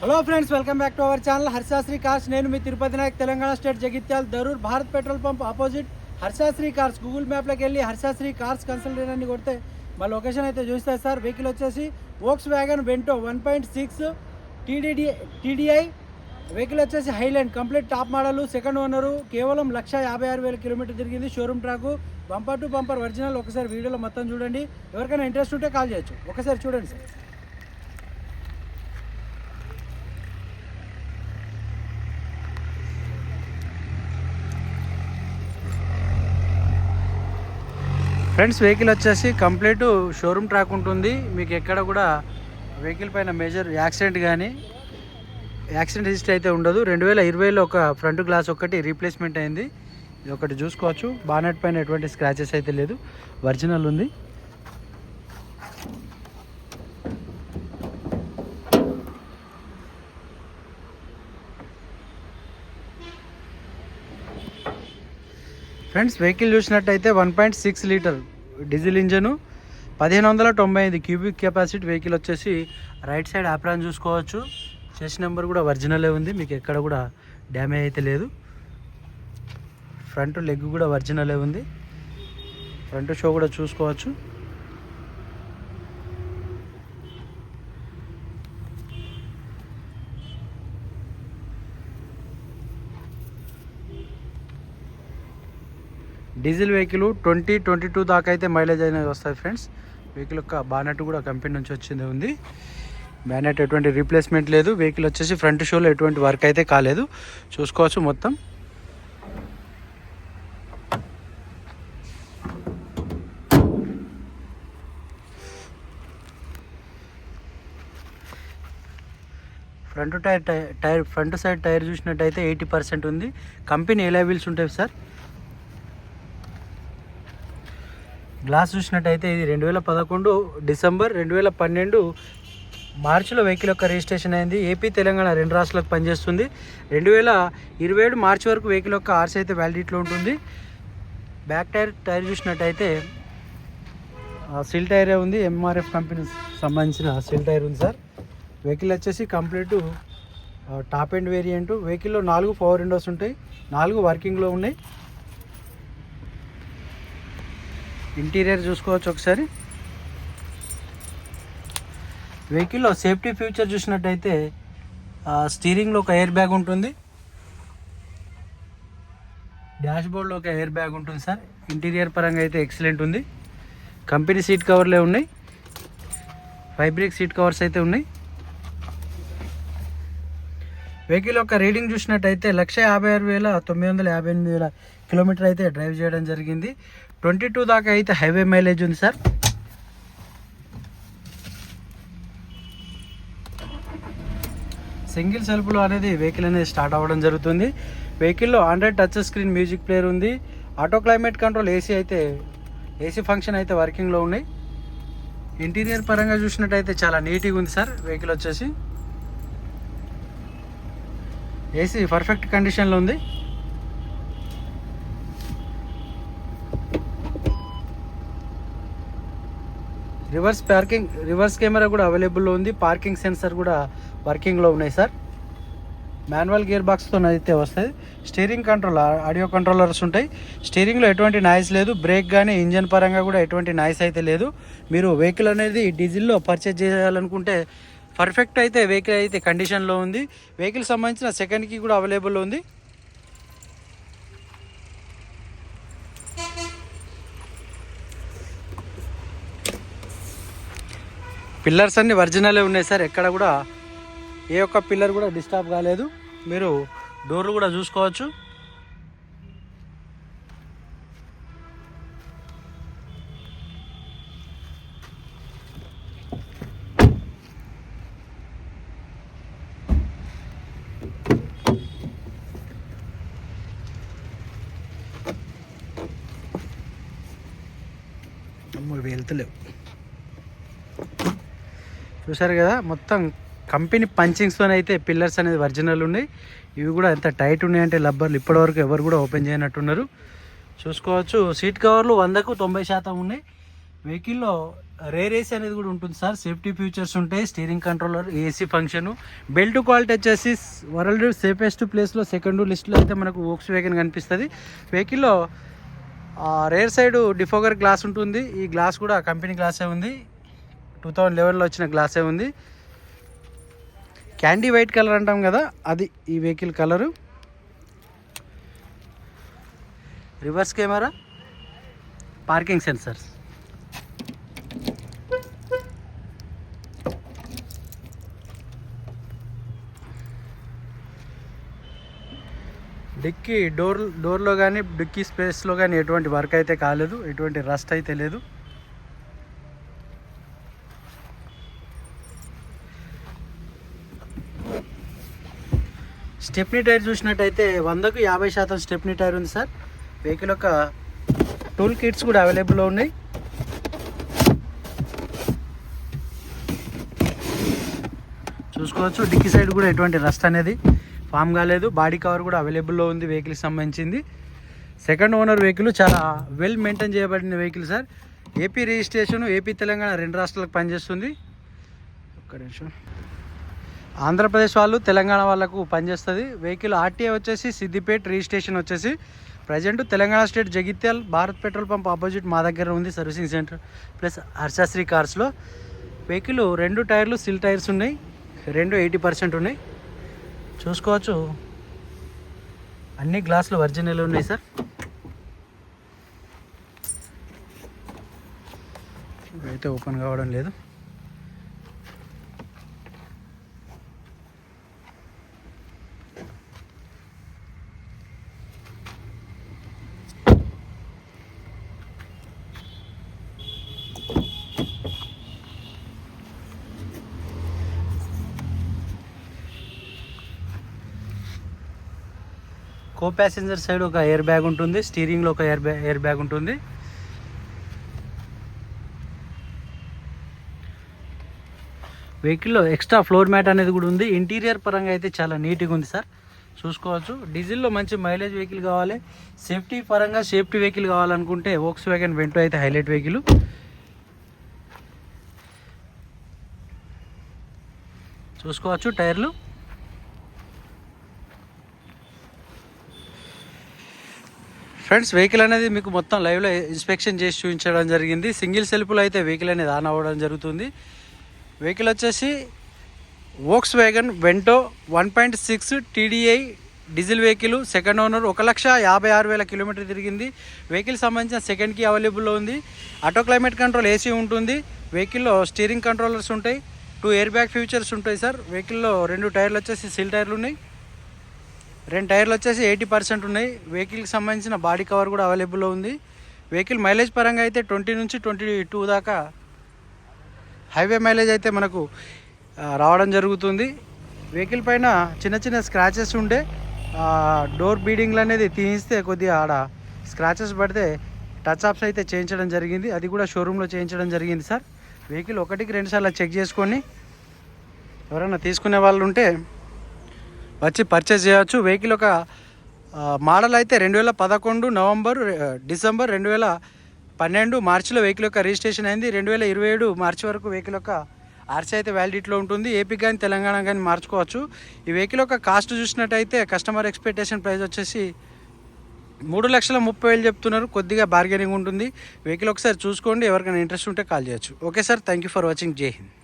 Hello friends welcome back to our channel Harshasri cars నేను మీ Tirupati Naik Telangana state Jagtial Dharur Bharat petrol pump opposite Harshasri cars Google మ్యాప్లోకి వెళ్ళి Harshasri cars consultant అని కొడితే మా location అయితే చూస్తారు sir vehicle వచ్చేసి Volkswagen Vento one point six TDD TDI vehicle వచ్చేసి highland complete top model second owner కేవలం లక్ష యాభై ఆరు వేల కిలోమీటర్ తిరిగింది. Showroom track bumper to bumper original ఒకసారి వీడియోలో మొత్తం చూడండి. ఎవరికైనా ఇంట్రెస్ట్ ఉంటే కాల్ చేయొచ్చు. ఒకసారి చూడండి సార్ ఫ్రెండ్స్ వెహికల్ వచ్చేసి కంప్లీట్ షోరూమ్ ట్రాక్ ఉంటుంది. మీకు ఎక్కడ కూడా వెహికల్ పైన మేజర్ యాక్సిడెంట్ కానీ యాక్సిడెంట్ హిస్టరీ అయితే ఉండదు. రెండు వేల ఇరవైలో ఒక ఫ్రంట్ గ్లాస్ ఒకటి రీప్లేస్మెంట్ అయింది. ఇది ఒకటి చూసుకోవచ్చు. బానెట్ పైన ఎటువంటి స్క్రాచెస్ అయితే లేదు. ఒరిజినల్ ఉంది. ఫ్రెండ్స్ వెహికల్ చూసినట్టయితే one point six litre diesel engine పదిహేను వందల తొంభై ఐదు క్యూబిక్ కెపాసిటీ వెహికల్ వచ్చేసి రైట్ సైడ్ ఆప్రాన్ చూసుకోవచ్చు. చెస్ నెంబర్ కూడా ఒరిజినలే ఉంది మీకు ఎక్కడ కూడా డ్యామేజ్ అయితే లేదు. ఫ్రంట్ లెగ్ కూడా ఒరిజినలే ఉంది. ఫ్రంట్ షో కూడా చూసుకోవచ్చు. Diesel vehicle twenty twenty two దాకా అయితే మైలేజ్ అనేది వస్తుంది ఫ్రెండ్స్. వెహికల్ యొక్క బానెట్ కూడా కంపెనీ నుంచి వచ్చింది ఉంది. బ్యానెట్ ఎటువంటి రీప్లేస్మెంట్ లేదు. వెహికల్ వచ్చేసి ఫ్రంట్ షోలో ఎటువంటి వర్క్ అయితే కాలేదు. చూసుకోవచ్చు మొత్తం. ఫ్రంట్ టైర్ టై- టైర్ ఫ్రంట్ సైడ్ టైర్ చూసినట్టయితే ఎయిటీ పర్సెంట్ ఉంది. కంపెనీ ఏ వీల్స్ ఉంటాయి సార్? గ్లాస్ చూసినట్టయితే ఇది రెండు వేల పదకొండు డిసెంబర్ రెండు వేల పన్నెండు మార్చిలో వెహికల్ యొక్క రిజిస్ట్రేషన్ అయింది. ఏపీ తెలంగాణ రెండు రాష్ట్రాలకు పనిచేస్తుంది. రెండు వేల ఇరవై ఏడు మార్చి వరకు వెహికల్ యొక్క ఆర్సీ అయితే వ్యాలిడిటీలో ఉంటుంది. బ్యాక్ టైర్ టైర్ చూసినట్టయితే సిల్ టైరే ఉంది. ఎంఆర్ఎఫ్ కంపెనీకి సంబంధించిన సిల్ టైర్ ఉంది సార్. వెహికల్ వచ్చేసి కంప్లీట్ టాప్ ఎండ్ వేరియంట్. వెహికల్లో నాలుగు పవర్ విండోస్ ఉంటాయి. నాలుగు వర్కింగ్లో ఉన్నాయి. ఇంటీరియర్ చూసుకోవచ్చు ఒకసారి. వెహికల్లో సేఫ్టీ ఫ్యూచర్ చూసినట్టయితే స్టీరింగ్లో ఒక ఎయిర్ బ్యాగ్ ఉంటుంది డాష్బోర్డ్లో ఒక ఎయిర్ బ్యాగ్ ఉంటుంది సార్. ఇంటీరియర్ పరంగా అయితే ఎక్సలెంట్ ఉంది. కంపెనీ సీట్ కవర్లే ఉన్నాయి. ఫైబ్రిక్ సీట్ కవర్స్ అయితే ఉన్నాయి. వెహికల్ యొక్క రీడింగ్ చూసినట్టయితే లక్ష యాభై ఆరు వేల తొమ్మిది వందల యాభై ఎనిమిది వేల కిలోమీటర్ అయితే డ్రైవ్ చేయడం జరిగింది. ట్వంటీ టూ దాకా అయితే హైవే మైలేజ్ ఉంది సార్. సింగిల్ సెల్ఫ్లో అనేది వెహికల్ అనేది స్టార్ట్ అవ్వడం జరుగుతుంది. వెహికల్లో Android touch screen music player ఉంది. ఆటో క్లైమేట్ కంట్రోల్ ఏసీ అయితే ఏసీ ఫంక్షన్ అయితే వర్కింగ్లో ఉన్నాయి. ఇంటీరియర్ పరంగా చూసినట్టయితే చాలా నీట్గా ఉంది సార్ వెహికల్ వచ్చేసి. ఏసీ పర్ఫెక్ట్ కండిషన్లో ఉంది. రివర్స్ పార్కింగ్ రివర్స్ కెమెరా కూడా అవైలబుల్లో ఉంది. పార్కింగ్ సెన్సర్ కూడా వర్కింగ్లో ఉన్నాయి సార్. మాన్యువల్ గేర్ బాక్స్తో అయితే వస్తుంది. స్టీరింగ్ కంట్రోల్ ఆడియో కంట్రోలర్స్ ఉంటాయి. స్టీరింగ్లో ఎటువంటి నాయిస్ లేదు. బ్రేక్ కానీ ఇంజన్ పరంగా కూడా ఎటువంటి నాయిస్ అయితే లేదు. మీరు వెహికల్ అనేది డీజిల్లో పర్చేజ్ చేయాలనుకుంటే పర్ఫెక్ట్ అయితే వెహికల్ అయితే కండిషన్లో ఉంది. వెహికల్ సంబంధించిన సెకండ్కి కూడా అవైలబుల్ ఉంది. పిల్లర్స్ అన్ని ఒరిజినలే ఉన్నాయి సార్. ఎక్కడ కూడా ఏ ఒక్క పిల్లర్ కూడా డిస్టర్బ్ కాలేదు. మీరు డోర్లు కూడా చూసుకోవచ్చు. వెళ్తలేవు. చూసారు కదా మొత్తం కంపెనీ పంచింగ్స్తో అయితే పిల్లర్స్ అనేది ఒరిజినల్ ఉన్నాయి. ఇవి కూడా ఎంత టైట్ ఉన్నాయంటే లబ్బర్లు ఇప్పటివరకు ఎవరు కూడా ఓపెన్ చేయనట్టున్నారు. చూసుకోవచ్చు సీట్ కవర్లు వందకు తొంభై శాతం ఉన్నాయి. వెహికల్లో రేర్ ఏసీ అనేది కూడా ఉంటుంది సార్. సేఫ్టీ ఫీచర్స్ ఉంటాయి. Steering controller AC function belt quality వచ్చేసి వరల్డ్ సేఫెస్ట్ ప్లేస్లో సెకండ్ లిస్ట్లో అయితే మనకు ఓక్స్ వేగన్ కనిపిస్తుంది. వెహికల్లో రేర్ సైడ్ డిఫోగర్ గ్లాస్ ఉంటుంది. ఈ గ్లాస్ కూడా కంపెనీ గ్లాసే ఉంది. టూ థౌజండ్ లెవెన్లో వచ్చిన గ్లాసే ఉంది. క్యాండీ వైట్ కలర్ అంటాం కదా అది ఈ vehicle colour reverse camera parking sensors dicky door డోర్లో కానీ డిక్కీ స్పేస్లో కానీ ఎటువంటి వర్క్ అయితే కాలేదు. ఎటువంటి రస్ట్ అయితే లేదు. స్టెప్నీ టైర్ చూసినట్టయితే వందకు యాభై శాతం స్టెప్నీ టైర్ ఉంది సార్. వెహికల్ యొక్క టూల్ కిట్స్ కూడా అవైలబుల్లో ఉన్నాయి. చూసుకోవచ్చు డిక్కీ సైడ్ కూడా ఎటువంటి రస్ట్ అనేది ఫామ్ కాలేదు. బాడీ కవర్ కూడా అవైలబుల్లో ఉంది వెహికల్కి సంబంధించింది. సెకండ్ ఓనర్ వెహికల్ చాలా వెల్ మెయింటైన్ చేయబడిన vehicle sir AP registration AP Telangana రెండు రాష్ట్రాలకు పనిచేస్తుంది. ఒక్క నిమిషం. ఆంధ్రప్రదేశ్ వాళ్ళు తెలంగాణ వాళ్ళకు పనిచేస్తుంది. వెహికల్ ఆర్టీఏ వచ్చేసి సిద్దిపేట్ రిజిస్ట్రేషన్ వచ్చేసి. Present Telangana state Jagtial Bharat petrol pump opposite మా దగ్గర ఉంది సర్వీసింగ్ సెంటర్ ప్లస్ హర్షాశ్రీ కార్స్లో. వెహికల్ రెండు టైర్లు సిల్ టైర్స్ ఉన్నాయి. రెండు ఎయిటీ పర్సెంట్ ఉన్నాయి. చూసుకోవచ్చు. అన్ని గ్లాసులు ఒరిజినల్ ఉన్నాయి సార్. అయితే ఓపెన్ కావడం లేదు. కో ప్యాసింజర్ సైడ్ ఒక ఎయిర్ బ్యాగ్ ఉంటుంది స్టీరింగ్లో ఒక ఎయిర్ బ్యాగ్ ఎయిర్ బ్యాగ్ ఉంటుంది. వెహికల్లో ఎక్స్ట్రా ఫ్లోర్ మ్యాట్ అనేది కూడా ఉంది. ఇంటీరియర్ పరంగా అయితే చాలా నీట్గా ఉంది సార్. చూసుకోవచ్చు. డీజిల్లో మంచి మైలేజ్ వెహికల్ కావాలి. సేఫ్టీ పరంగా సేఫ్టీ వెహికల్ కావాలనుకుంటే ఓక్స్ వ్యాగన్ వెంటో అయితే హైలైట్ వెహికల్ చూసుకోవచ్చు టైర్లు. ఫ్రెండ్స్ వెహికల్ అనేది మీకు మొత్తం లైవ్లో ఇన్స్పెక్షన్ చేసి చూపించడం జరిగింది. సింగిల్ సెల్ఫ్లో అయితే వెహికల్ అనేది ఆన్ అవ్వడం జరుగుతుంది. వెహికల్ వచ్చేసి Volkswagen Vento one point six TDI diesel vehicle second owner ఒక లక్ష యాభై ఆరు వేల కిలోమీటర్ తిరిగింది. వెహికల్ సంబంధించిన సెకండ్కి అవైలబుల్లో ఉంది. ఆటో క్లైమేట్ కంట్రోల్ ఏసీ ఉంటుంది. వెహికల్లో స్టీరింగ్ కంట్రోలర్స్ ఉంటాయి. టూ ఎయిర్ బ్యాగ్ ఫ్యూచర్స్ ఉంటాయి సార్ వెహికల్లో రెండు టైర్లు వచ్చేసి సిల్ టైర్లు ఉన్నాయి. రెండు టైర్లు వచ్చేసి ఎయిటీ పర్సెంట్ ఉన్నాయి. వెహికల్కి సంబంధించిన బాడీ కవర్ కూడా అవైలబుల్లో ఉంది. వెహికల్ మైలేజ్ పరంగా అయితే ట్వంటీ నుంచి ట్వంటీ టూ దాకా హైవే మైలేజ్ అయితే మనకు రావడం జరుగుతుంది. వెహికల్ పైన చిన్న చిన్న స్క్రాచెస్ ఉండే డోర్ బీడింగ్లు అనేది తీయిస్తే కొద్దిగా ఆడ స్క్రాచెస్ పడితే టచ్ అప్స్ అయితే చేయించడం జరిగింది. అది కూడా షోరూంలో చేయించడం జరిగింది సార్. వెహికల్ ఒకటికి రెండుసార్లు చెక్ చేసుకొని ఎవరైనా తీసుకునే వాళ్ళు ఉంటే వచ్చి పర్చేస్ చేయవచ్చు వెహికల్ ఒక మోడల్ అయితే రెండు వేల పదకొండు నవంబర్ డిసెంబర్ రెండు వేల పన్నెండు మార్చిలో వెహికల్ యొక్క రిజిస్ట్రేషన్ అయింది. రెండు వేల ఇరవై ఏడు మార్చి వరకు వెహికల్ యొక్క ఆర్సీ అయితే వ్యాలిడిటీలో ఉంటుంది. ఏపీ కానీ తెలంగాణ కానీ మార్చుకోవచ్చు. ఈ వెహికల్ యొక్క కాస్ట్ చూసినట్టయితే కస్టమర్ ఎక్స్పెక్టేషన్ ప్రైస్ వచ్చేసి మూడు లక్షల ముప్పై వేలు చెప్తున్నారు. కొద్దిగా బార్గెనింగ్ ఉంటుంది. వెహికల్ ఒకసారి చూసుకోండి. ఎవరికైనా ఇంట్రెస్ట్ ఉంటే కాల్ చేయొచ్చు. Okay sir thank you for watching జై హింద్